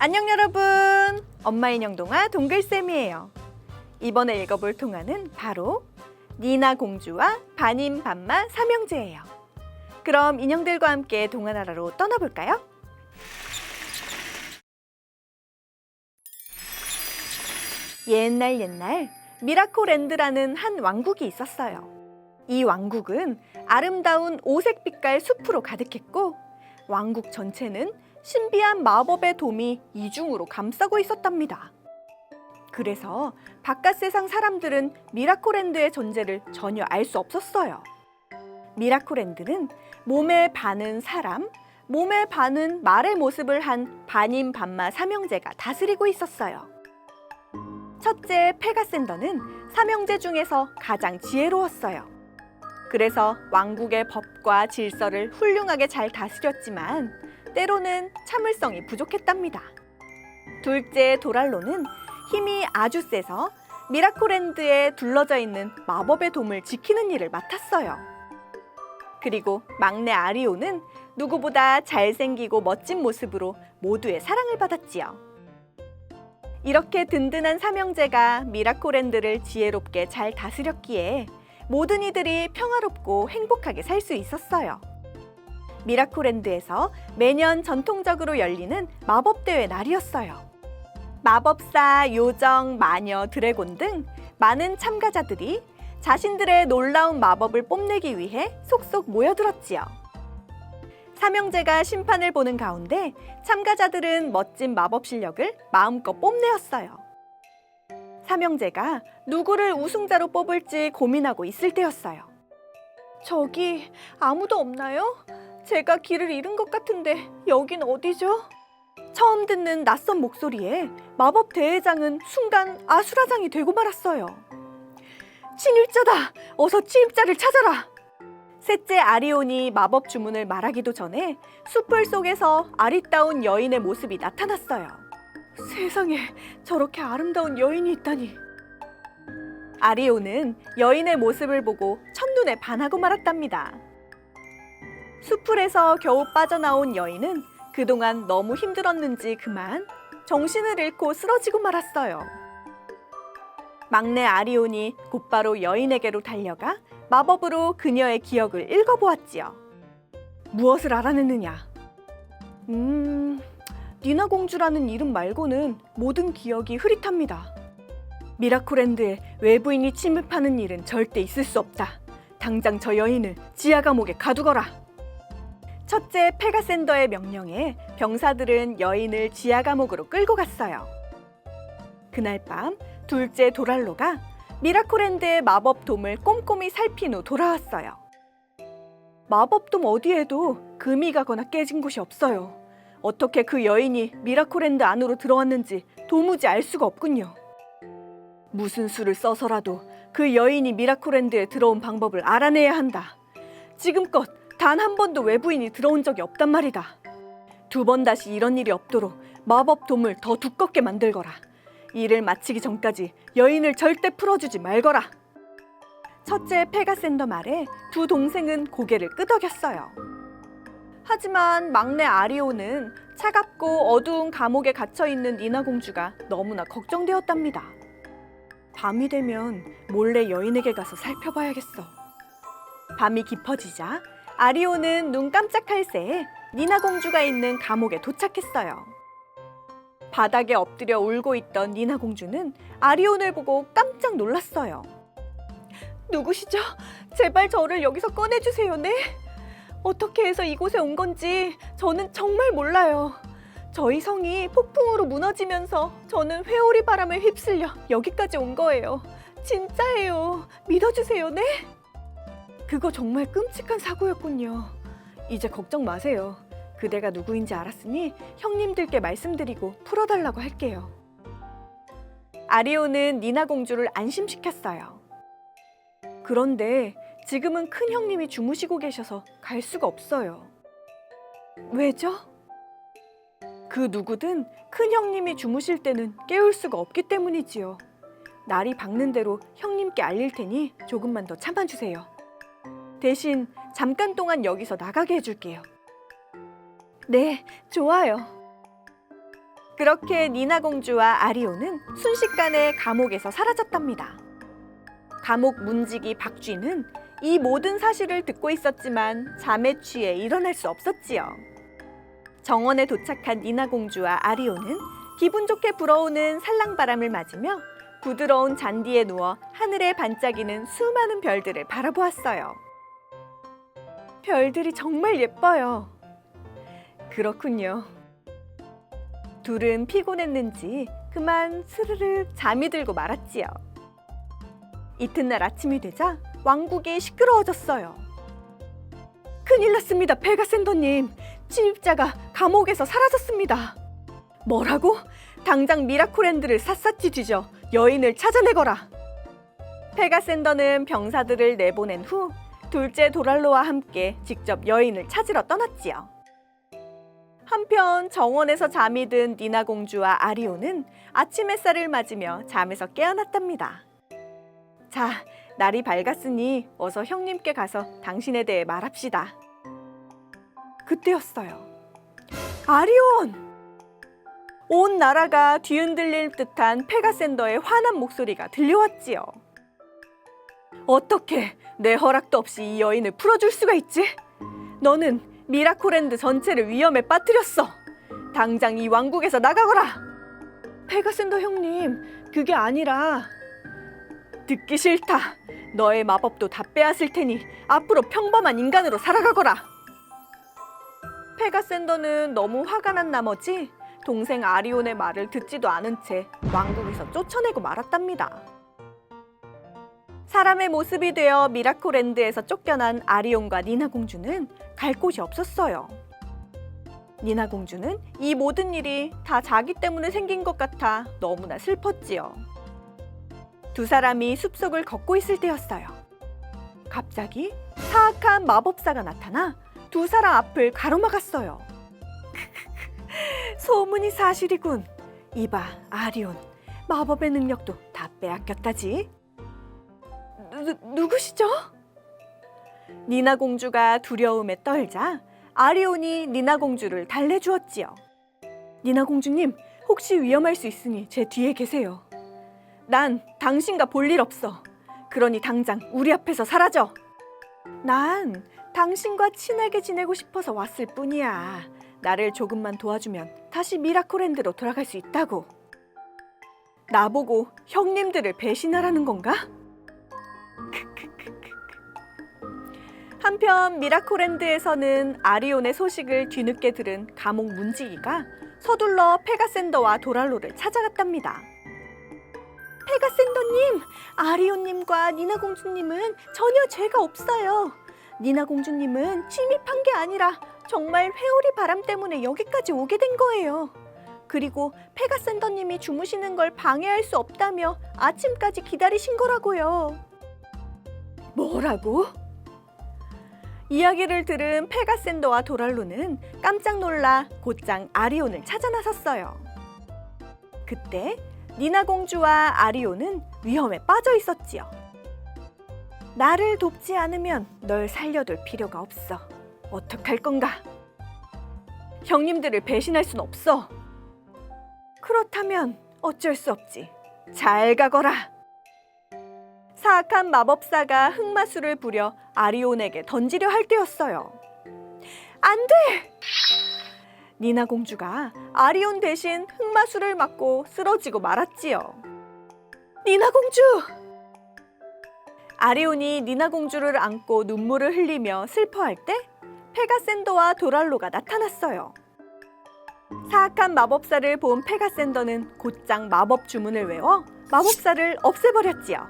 안녕 여러분. 엄마 인형 동화 동글쌤이에요. 이번에 읽어볼 동화는 바로 니나 공주와 반임 반마 삼형제예요. 그럼 인형들과 함께 동화 나라로 떠나볼까요? 옛날 옛날 미라코랜드라는 한 왕국이 있었어요. 이 왕국은 아름다운 오색 빛깔 숲으로 가득했고 왕국 전체는 신비한 마법의 돔이 이중으로 감싸고 있었답니다. 그래서 바깥 세상 사람들은 미라코랜드의 존재를 전혀 알 수 없었어요. 미라코랜드는 몸의 반은 사람, 몸의 반은 말의 모습을 한 반인 반마 삼형제가 다스리고 있었어요. 첫째 페가센더는 삼형제 중에서 가장 지혜로웠어요. 그래서 왕국의 법과 질서를 훌륭하게 잘 다스렸지만 때로는 참을성이 부족했답니다. 둘째 도랄로는 힘이 아주 세서 미라코랜드에 둘러져 있는 마법의 돔을 지키는 일을 맡았어요. 그리고 막내 아리오는 누구보다 잘생기고 멋진 모습으로 모두의 사랑을 받았지요. 이렇게 든든한 삼형제가 미라코랜드를 지혜롭게 잘 다스렸기에 모든 이들이 평화롭고 행복하게 살 수 있었어요. 미라코랜드에서 매년 전통적으로 열리는 마법대회 날이었어요. 마법사, 요정, 마녀, 드래곤 등 많은 참가자들이 자신들의 놀라운 마법을 뽐내기 위해 속속 모여들었지요. 삼형제가 심판을 보는 가운데 참가자들은 멋진 마법 실력을 마음껏 뽐내었어요. 삼형제가 누구를 우승자로 뽑을지 고민하고 있을 때였어요. 저기 아무도 없나요? 제가 길을 잃은 것 같은데 여긴 어디죠? 처음 듣는 낯선 목소리에 마법 대회장은 순간 아수라장이 되고 말았어요. 침입자다! 어서 침입자를 찾아라! 셋째 아리온이 마법 주문을 말하기도 전에 숲을 속에서 아리따운 여인의 모습이 나타났어요. 세상에 저렇게 아름다운 여인이 있다니. 아리오는 여인의 모습을 보고 첫눈에 반하고 말았답니다. 숲풀에서 겨우 빠져나온 여인은 그동안 너무 힘들었는지 그만 정신을 잃고 쓰러지고 말았어요. 막내 아리온이 곧바로 여인에게로 달려가 마법으로 그녀의 기억을 읽어보았지요. 무엇을 알아내느냐? 음, 니나 공주라는 이름 말고는 모든 기억이 흐릿합니다. 미라코랜드에 외부인이 침입하는 일은 절대 있을 수 없다. 당장 저 여인을 지하 감옥에 가두거라. 첫째 페가센더의 명령에 병사들은 여인을 지하 감옥으로 끌고 갔어요. 그날 밤 둘째 도랄로가 미라코랜드의 마법돔을 꼼꼼히 살핀 후 돌아왔어요. 마법돔 어디에도 금이 가거나 깨진 곳이 없어요. 어떻게 그 여인이 미라코랜드 안으로 들어왔는지 도무지 알 수가 없군요. 무슨 수를 써서라도 그 여인이 미라코랜드에 들어온 방법을 알아내야 한다. 지금껏 단 한 번도 외부인이 들어온 적이 없단 말이다. 두 번 다시 이런 일이 없도록 마법 돔을 더 두껍게 만들거라. 일을 마치기 전까지 여인을 절대 풀어주지 말거라. 첫째 페가센더 말에 두 동생은 고개를 끄덕였어요. 하지만 막내 아리오는 차갑고 어두운 감옥에 갇혀 있는 니나 공주가 너무나 걱정되었답니다. 밤이 되면 몰래 여인에게 가서 살펴봐야겠어. 밤이 깊어지자 아리오는 눈 깜짝할 새에 니나 공주가 있는 감옥에 도착했어요. 바닥에 엎드려 울고 있던 니나 공주는 아리온을 보고 깜짝 놀랐어요. 누구시죠? 제발 저를 여기서 꺼내주세요, 네? 어떻게 해서 이곳에 온 건지 저는 정말 몰라요. 저희 성이 폭풍으로 무너지면서 저는 회오리 바람에 휩쓸려 여기까지 온 거예요. 진짜예요. 믿어주세요, 네? 그거 정말 끔찍한 사고였군요. 이제 걱정 마세요. 그대가 누구인지 알았으니 형님들께 말씀드리고 풀어달라고 할게요. 아리오는 니나 공주를 안심시켰어요. 그런데 지금은 큰 형님이 주무시고 계셔서 갈 수가 없어요. 왜죠? 그 누구든 큰 형님이 주무실 때는 깨울 수가 없기 때문이지요. 날이 밝는 대로 형님께 알릴 테니 조금만 더 참아주세요. 대신 잠깐 동안 여기서 나가게 해줄게요. 네, 좋아요. 그렇게 니나 공주와 아리오는 순식간에 감옥에서 사라졌답니다. 감옥 문지기 박쥐는 이 모든 사실을 듣고 있었지만 잠에 취해 일어날 수 없었지요. 정원에 도착한 니나 공주와 아리오는 기분 좋게 불어오는 살랑바람을 맞으며 부드러운 잔디에 누워 하늘에 반짝이는 수많은 별들을 바라보았어요. 별들이 정말 예뻐요. 그렇군요. 둘은 피곤했는지 그만 스르르 잠이 들고 말았지요. 이튿날 아침이 되자 왕국이 시끄러워졌어요. 큰일 났습니다, 페가센더님. 침입자가 감옥에서 사라졌습니다. 뭐라고? 당장 미라콜랜드를 샅샅이 뒤져 여인을 찾아내거라. 페가센더는 병사들을 내보낸 후 둘째 도랄로와 함께 직접 여인을 찾으러 떠났지요. 한편 정원에서 잠이 든 니나 공주와 아리오는 아침 햇살을 맞으며 잠에서 깨어났답니다. 자, 날이 밝았으니 어서 형님께 가서 당신에 대해 말합시다. 그때였어요. 아리온! 온 나라가 뒤흔들릴 듯한 페가센더의 화난 목소리가 들려왔지요. 어떻게 내 허락도 없이 이 여인을 풀어줄 수가 있지? 너는 미라콜랜드 전체를 위험에 빠뜨렸어. 당장 이 왕국에서 나가거라. 페가센더 형님, 그게 아니라 듣기 싫다. 너의 마법도 다 빼앗을 테니 앞으로 평범한 인간으로 살아가거라. 페가센더는 너무 화가 난 나머지 동생 아리온의 말을 듣지도 않은 채 왕국에서 쫓아내고 말았답니다. 사람의 모습이 되어 미라콜랜드에서 쫓겨난 아리온과 니나 공주는 갈 곳이 없었어요. 니나 공주는 이 모든 일이 다 자기 때문에 생긴 것 같아 너무나 슬펐지요. 두 사람이 숲속을 걷고 있을 때였어요. 갑자기 사악한 마법사가 나타나 두 사람 앞을 가로막았어요. 소문이 사실이군. 이봐, 아리온. 마법의 능력도 다 빼앗겼다지. 누, 누구시죠? 니나 공주가 두려움에 떨자 아리온이 니나 공주를 달래주었지요. 니나 공주님, 혹시 위험할 수 있으니 제 뒤에 계세요. 난 당신과 볼 일 없어. 그러니 당장 우리 앞에서 사라져. 난 당신과 친하게 지내고 싶어서 왔을 뿐이야. 나를 조금만 도와주면 다시 미라콜랜드로 돌아갈 수 있다고. 나보고 형님들을 배신하라는 건가? 한편 미라콜랜드에서는 아리온의 소식을 뒤늦게 들은 감옥 문지기가 서둘러 페가센더와 도랄로를 찾아갔답니다. 페가센더님, 아리온님과 니나 공주님은 전혀 죄가 없어요. 니나 공주님은 침입한 게 아니라 정말 회오리 바람 때문에 여기까지 오게 된 거예요. 그리고 페가센더님이 주무시는 걸 방해할 수 없다며 아침까지 기다리신 거라고요. 뭐라고? 이야기를 들은 페가센더와 도랄로는 깜짝 놀라 곧장 아리온을 찾아 나섰어요. 그때 니나 공주와 아리온은 위험에 빠져 있었지요. 나를 돕지 않으면 널 살려둘 필요가 없어. 어떡할 건가? 형님들을 배신할 순 없어. 그렇다면 어쩔 수 없지. 잘 가거라. 사악한 마법사가 흑마술을 부려 아리온에게 던지려 할 때였어요. 안 돼! 니나 공주가 아리온 대신 흑마술을 맞고 쓰러지고 말았지요. 니나 공주! 아리온이 니나 공주를 안고 눈물을 흘리며 슬퍼할 때 페가센더와 도랄로가 나타났어요. 사악한 마법사를 본 페가센더는 곧장 마법 주문을 외워 마법사를 없애버렸지요.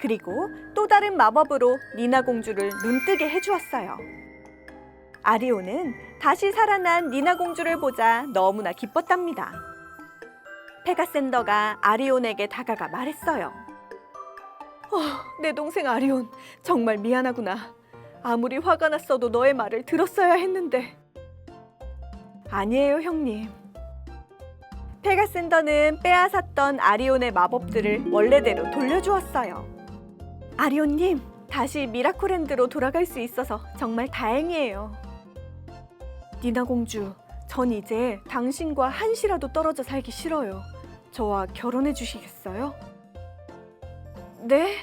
그리고 또 다른 마법으로 니나 공주를 눈뜨게 해주었어요. 아리오는 다시 살아난 니나 공주를 보자 너무나 기뻤답니다. 페가센더가 아리온에게 다가가 말했어요. 어, 내 동생 아리온, 정말 미안하구나. 아무리 화가 났어도 너의 말을 들었어야 했는데. 아니에요, 형님. 페가센더는 빼앗았던 아리온의 마법들을 원래대로 돌려주었어요. 아리온님, 다시 미라콜랜드로 돌아갈 수 있어서 정말 다행이에요. 니나 공주, 전 이제 당신과 한시라도 떨어져 살기 싫어요. 저와 결혼해 주시겠어요? 네,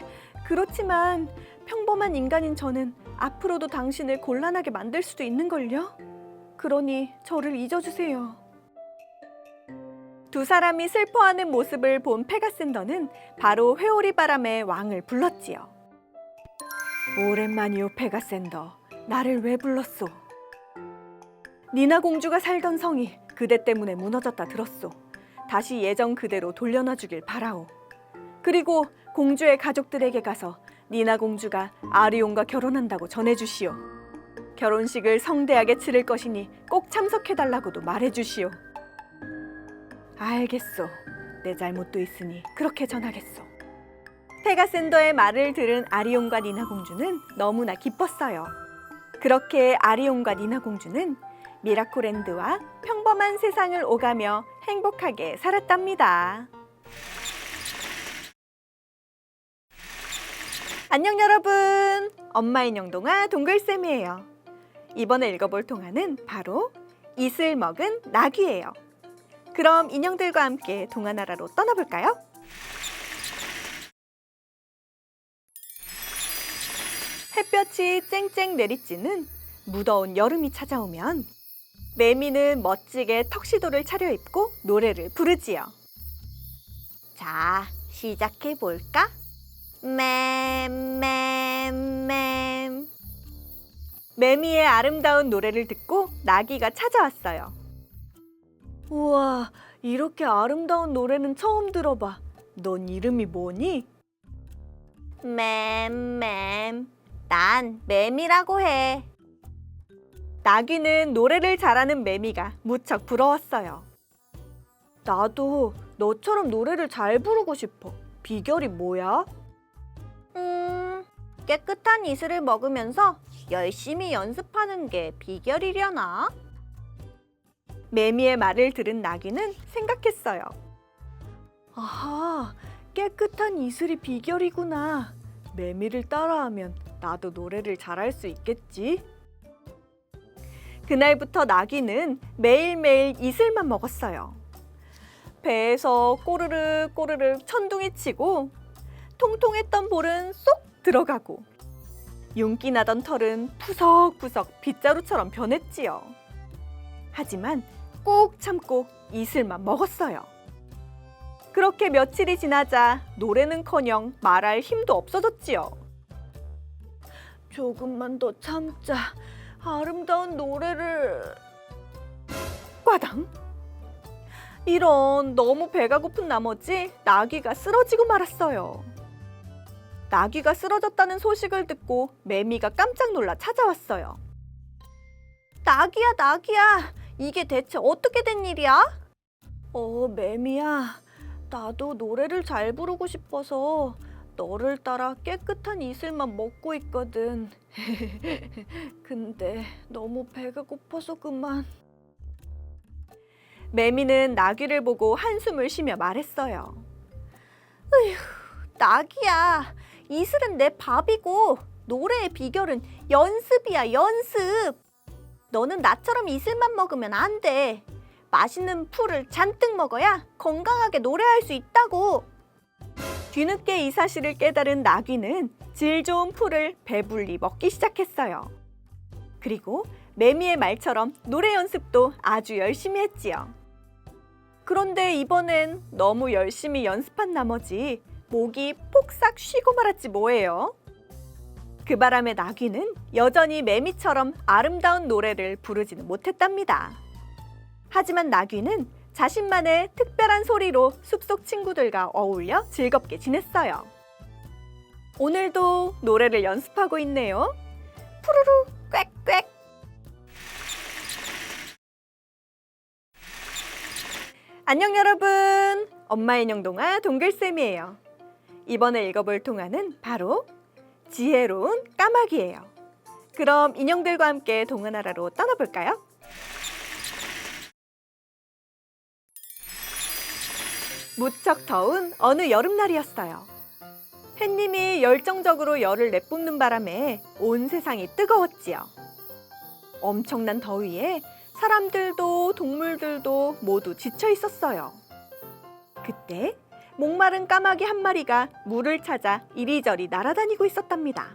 그렇지만 평범한 인간인 저는 앞으로도 당신을 곤란하게 만들 수도 있는걸요? 그러니 저를 잊어주세요. 두 사람이 슬퍼하는 모습을 본 페가센더는 바로 회오리 바람의 왕을 불렀지요. 오랜만이오 페가센더, 나를 왜 불렀소? 니나 공주가 살던 성이 그대 때문에 무너졌다 들었소. 다시 예전 그대로 돌려놔 주길 바라오. 그리고 공주의 가족들에게 가서 니나 공주가 아리온과 결혼한다고 전해주시오. 결혼식을 성대하게 치를 것이니 꼭 참석해달라고도 말해주시오. 알겠소. 내 잘못도 있으니 그렇게 전하겠소. 페가센더의 말을 들은 아리온과 니나 공주는 너무나 기뻤어요. 그렇게 아리온과 니나 공주는 미라코랜드와 평범한 세상을 오가며 행복하게 살았답니다. 안녕 여러분. 엄마 인형 동화 동글쌤이에요. 이번에 읽어볼 동화는 바로 이슬 먹은 나귀예요. 그럼 인형들과 함께 동화 나라로 떠나볼까요? 햇볕이 쨍쨍 내리쬐는 무더운 여름이 찾아오면 매미는 멋지게 턱시도를 차려입고 노래를 부르지요. 자, 시작해 볼까? 맴맴맴 매미의 아름다운 노래를 듣고 나귀가 찾아왔어요. 우와, 이렇게 아름다운 노래는 처음 들어봐. 넌 이름이 뭐니? 맴맴. 난 매미라고 해. 나귀는 노래를 잘하는 매미가 무척 부러웠어요. 나도 너처럼 노래를 잘 부르고 싶어. 비결이 뭐야? 음, 깨끗한 이슬을 먹으면서 열심히 연습하는 게 비결이려나? 매미의 말을 들은 나귀는 생각했어요. 아하, 깨끗한 이슬이 비결이구나. 매미를 따라하면 나도 노래를 잘할 수 있겠지? 그날부터 나귀는 매일매일 이슬만 먹었어요. 배에서 꼬르륵 꼬르륵 천둥이 치고 통통했던 볼은 쏙 들어가고 윤기 나던 털은 푸석푸석 빗자루처럼 변했지요. 하지만 꼭 참고 이슬만 먹었어요. 그렇게 며칠이 지나자 노래는커녕 말할 힘도 없어졌지요. 조금만 더 참자. 아름다운 노래를 꽈당. 이런 너무 배가 고픈 나머지 나귀가 쓰러지고 말았어요. 나귀가 쓰러졌다는 소식을 듣고 매미가 깜짝 놀라 찾아왔어요. 나귀야, 나귀야. 이게 대체 어떻게 된 일이야? 어, 매미야. 나도 노래를 잘 부르고 싶어서 너를 따라 깨끗한 이슬만 먹고 있거든. 근데 너무 배가 고파서 그만. 매미는 나귀를 보고 한숨을 쉬며 말했어요. 으휴, 나귀야. 이슬은 내 밥이고 노래의 비결은 연습이야, 연습. 너는 나처럼 이슬만 먹으면 안 돼. 맛있는 풀을 잔뜩 먹어야 건강하게 노래할 수 있다고. 뒤늦게 이 사실을 깨달은 나귀는 질 좋은 풀을 배불리 먹기 시작했어요. 그리고 매미의 말처럼 노래 연습도 아주 열심히 했지요. 그런데 이번엔 너무 열심히 연습한 나머지 목이 폭삭 쉬고 말았지 뭐예요. 그 바람에 나귀는 여전히 매미처럼 아름다운 노래를 부르지는 못했답니다. 하지만 나귀는 자신만의 특별한 소리로 숲속 친구들과 어울려 즐겁게 지냈어요. 오늘도 노래를 연습하고 있네요. 푸르르 꽥꽥. 안녕 여러분. 엄마 인형 동화 동글쌤이에요. 이번에 읽어볼 동화는 바로 지혜로운 까마귀예요. 그럼 인형들과 함께 동화 나라로 떠나볼까요? 무척 더운 어느 여름날이었어요. 햇님이 열정적으로 열을 내뿜는 바람에 온 세상이 뜨거웠지요. 엄청난 더위에 사람들도 동물들도 모두 지쳐 있었어요. 그때 목마른 까마귀 한 마리가 물을 찾아 이리저리 날아다니고 있었답니다.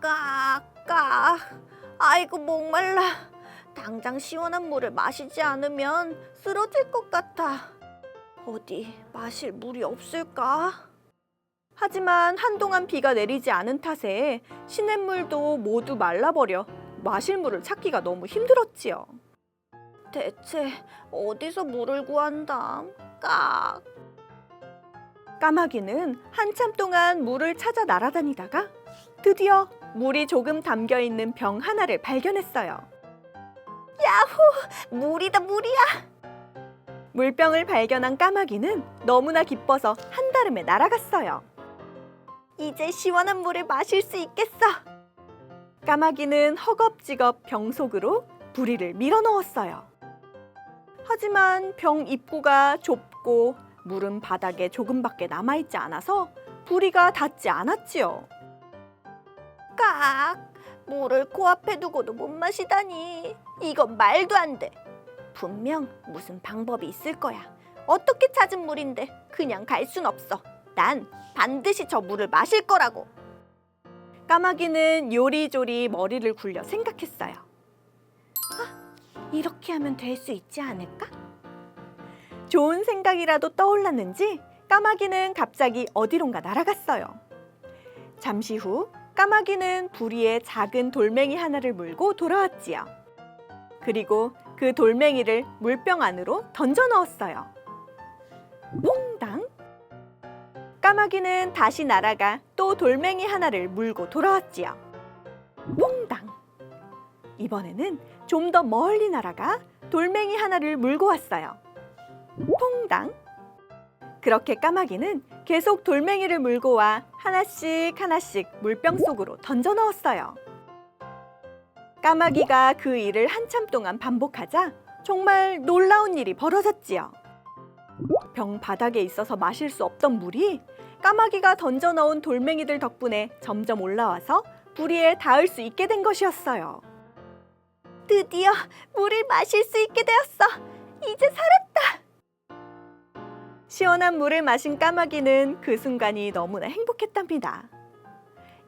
까까 아이고 목말라 당장 시원한 물을 마시지 않으면 쓰러질 것 같아 어디 마실 물이 없을까? 하지만 한동안 비가 내리지 않은 탓에 시냇물도 모두 말라버려 마실 물을 찾기가 너무 힘들었지요. 대체 어디서 물을 구한다 까 까마귀는 한참 동안 물을 찾아 날아다니다가 드디어 물이 조금 담겨 있는 병 하나를 발견했어요. 물이다 물이야 물병을 발견한 까마귀는 너무나 기뻐서 한달음에 날아갔어요. 이제 시원한 물을 마실 수 있겠어 까마귀는 허겁지겁 병 속으로 부리를 밀어 넣었어요. 하지만 병 입구가 좁고 물은 바닥에 조금밖에 남아있지 않아서 부리가 닿지 않았지요. 깍 물을 코앞에 두고도 못 마시다니 이건 말도 안 돼 분명 무슨 방법이 있을 거야 어떻게 찾은 물인데 그냥 갈 순 없어 난 반드시 저 물을 마실 거라고 까마귀는 요리조리 머리를 굴려 생각했어요. 이렇게 하면 될 수 있지 않을까? 좋은 생각이라도 떠올랐는지 까마귀는 갑자기 어디론가 날아갔어요. 잠시 후 까마귀는 부리에 작은 돌멩이 하나를 물고 돌아왔지요. 그리고 그 돌멩이를 물병 안으로 던져 넣었어요. 퐁당! 까마귀는 다시 날아가 또 돌멩이 하나를 물고 돌아왔지요. 퐁당! 이번에는 좀 더 멀리 날아가 돌멩이 하나를 물고 왔어요. 퐁당. 그렇게 까마귀는 계속 돌멩이를 물고 와 하나씩 하나씩 물병 속으로 던져 넣었어요. 까마귀가 그 일을 한참 동안 반복하자 정말 놀라운 일이 벌어졌지요. 병 바닥에 있어서 마실 수 없던 물이 까마귀가 던져 넣은 돌멩이들 덕분에 점점 올라와서 부리에 닿을 수 있게 된 것이었어요. 드디어 물을 마실 수 있게 되었어 이제 살았다 시원한 물을 마신 까마귀는 그 순간이 너무나 행복했답니다.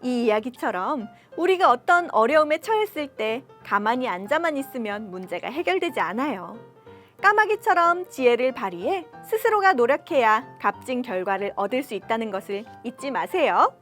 이 이야기처럼 우리가 어떤 어려움에 처했을 때 가만히 앉아만 있으면 문제가 해결되지 않아요. 까마귀처럼 지혜를 발휘해 스스로가 노력해야 값진 결과를 얻을 수 있다는 것을 잊지 마세요.